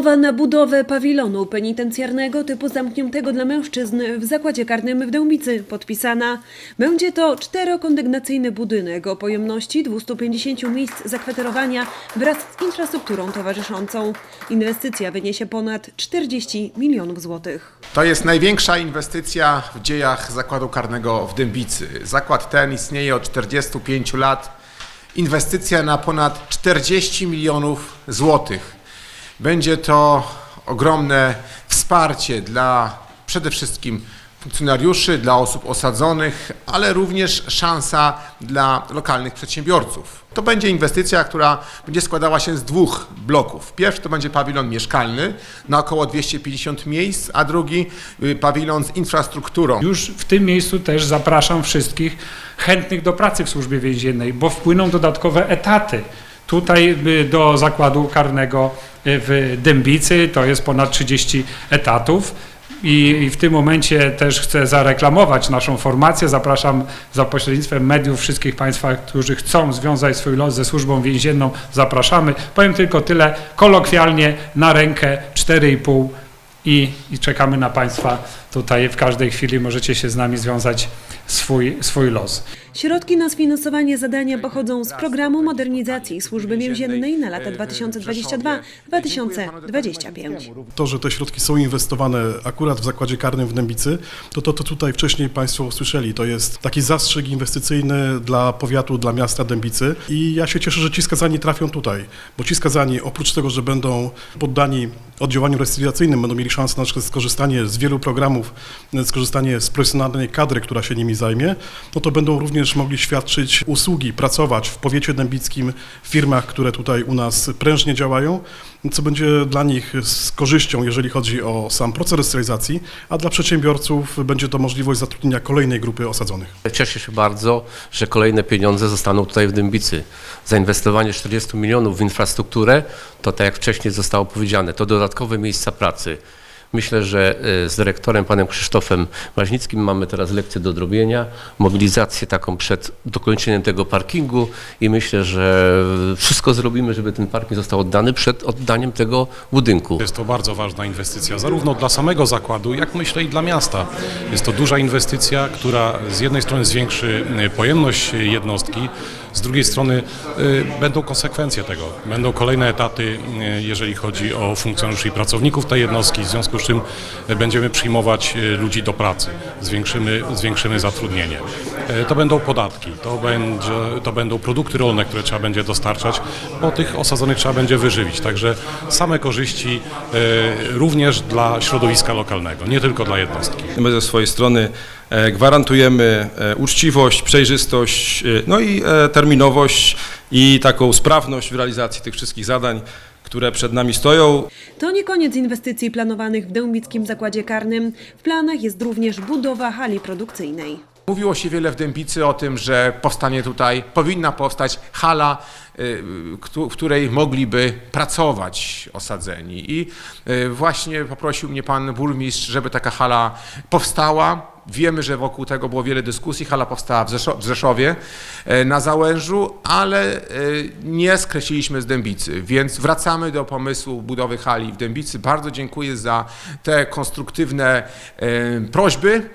Umowa na budowę pawilonu penitencjarnego typu zamkniętego dla mężczyzn w zakładzie karnym w Dębicy podpisana. Będzie to czterokondygnacyjny budynek o pojemności 250 miejsc zakwaterowania wraz z infrastrukturą towarzyszącą. Inwestycja wyniesie ponad 40 milionów złotych. To jest największa inwestycja w dziejach zakładu karnego w Dębicy. Zakład ten istnieje od 45 lat. Inwestycja na ponad 40 milionów złotych. Będzie to ogromne wsparcie dla przede wszystkim funkcjonariuszy, dla osób osadzonych, ale również szansa dla lokalnych przedsiębiorców. To będzie inwestycja, która będzie składała się z dwóch bloków. Pierwszy to będzie pawilon mieszkalny na około 250 miejsc, a drugi y, pawilon z infrastrukturą. Już w tym miejscu też zapraszam wszystkich chętnych do pracy w służbie więziennej, bo wpłyną dodatkowe etaty. Tutaj y, do zakładu karnego y, w Dębicy to jest ponad 30 etatów. I w tym momencie też chcę zareklamować naszą formację. Zapraszam za pośrednictwem mediów wszystkich Państwa, którzy chcą związać swój los ze służbą więzienną. Zapraszamy. Powiem tylko tyle kolokwialnie na rękę 4,5 i, i czekamy na Państwa tutaj w każdej chwili. Możecie się z nami związać swój, swój los. Środki na sfinansowanie zadania pochodzą z programu modernizacji służby więziennej na lata 2022-2025. To, że te środki są inwestowane akurat w zakładzie karnym w Dębicy, to to, to tutaj wcześniej Państwo usłyszeli. To jest taki zastrzyk inwestycyjny dla powiatu, dla miasta Dębicy i ja się cieszę, że ci skazani trafią tutaj, bo ci skazani oprócz tego, że będą poddani oddziałaniu restytuacyjnym, będą mieli szansę na przykład skorzystanie z wielu programów, skorzystanie z profesjonalnej kadry, która się nimi zajmie, no to będą również mogli świadczyć usługi, pracować w powiecie dębickim, w firmach, które tutaj u nas prężnie działają, co będzie dla nich z korzyścią, jeżeli chodzi o sam proces resocjalizacji, a dla przedsiębiorców będzie to możliwość zatrudnienia kolejnej grupy osadzonych. Cieszę się bardzo, że kolejne pieniądze zostaną tutaj w Dębicy. Zainwestowanie 40 milionów w infrastrukturę, to tak jak wcześniej zostało powiedziane, to dodatkowe miejsca pracy. Myślę, że e, z dyrektorem panem Krzysztofem Maźnickim mamy teraz lekcję do odrobienia, mobilizację taką przed dokończeniem tego parkingu i myślę, że wszystko zrobimy, żeby ten parking został oddany przed oddaniem tego budynku. Jest to bardzo ważna inwestycja, zarówno dla samego zakładu, jak myślę i dla miasta. Jest to duża inwestycja, która z jednej strony zwiększy y, pojemność jednostki, z drugiej strony y, będą konsekwencje tego. Będą kolejne etaty, y, jeżeli chodzi o funkcjonariuszy i pracowników tej jednostki, w związku z czym będziemy przyjmować y, ludzi do pracy, zwiększymy, zwiększymy zatrudnienie. To będą podatki, to, będzie, to będą produkty rolne, które trzeba będzie dostarczać, bo tych osadzonych trzeba będzie wyżywić. Także same korzyści również dla środowiska lokalnego, nie tylko dla jednostki. My ze swojej strony gwarantujemy e, uczciwość, przejrzystość, e, no i e, terminowość i taką sprawność w realizacji tych wszystkich zadań, które przed nami stoją. To nie koniec inwestycji planowanych w Dębickim Zakładzie Karnym. W planach jest również budowa hali produkcyjnej. Mówiło się wiele w Dębicy o tym, że powstanie tutaj, powinna powstać hala, w której mogliby pracować osadzeni. I właśnie poprosił mnie pan burmistrz, żeby taka hala powstała. Wiemy, że wokół tego było wiele dyskusji. Hala powstała w, Rzeszo- w Rzeszowie e, na Załężu, ale e, nie skreśliliśmy z Dębicy, więc wracamy do pomysłu budowy hali w Dębicy. Bardzo dziękuję za te konstruktywne e, prośby.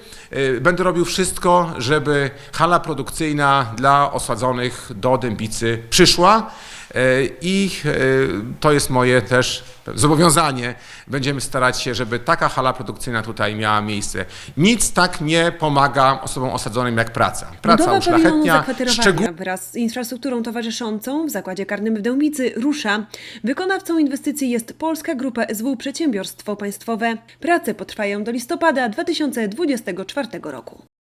Będę robił wszystko, żeby hala produkcyjna dla osadzonych do Dębicy przyszła i e, to jest moje też zobowiązanie. Będziemy starać się, żeby taka hala produkcyjna tutaj miała miejsce. Nic tak nie pomaga osobom osadzonym jak praca. Praca Budowa uszlachetnia szczegół... wraz z infrastrukturą towarzyszącą w Zakładzie Karnym w Dębicy rusza. Wykonawcą inwestycji jest Polska Grupa SW Przedsiębiorstwo Państwowe. Prace potrwają do listopada 2024 roku.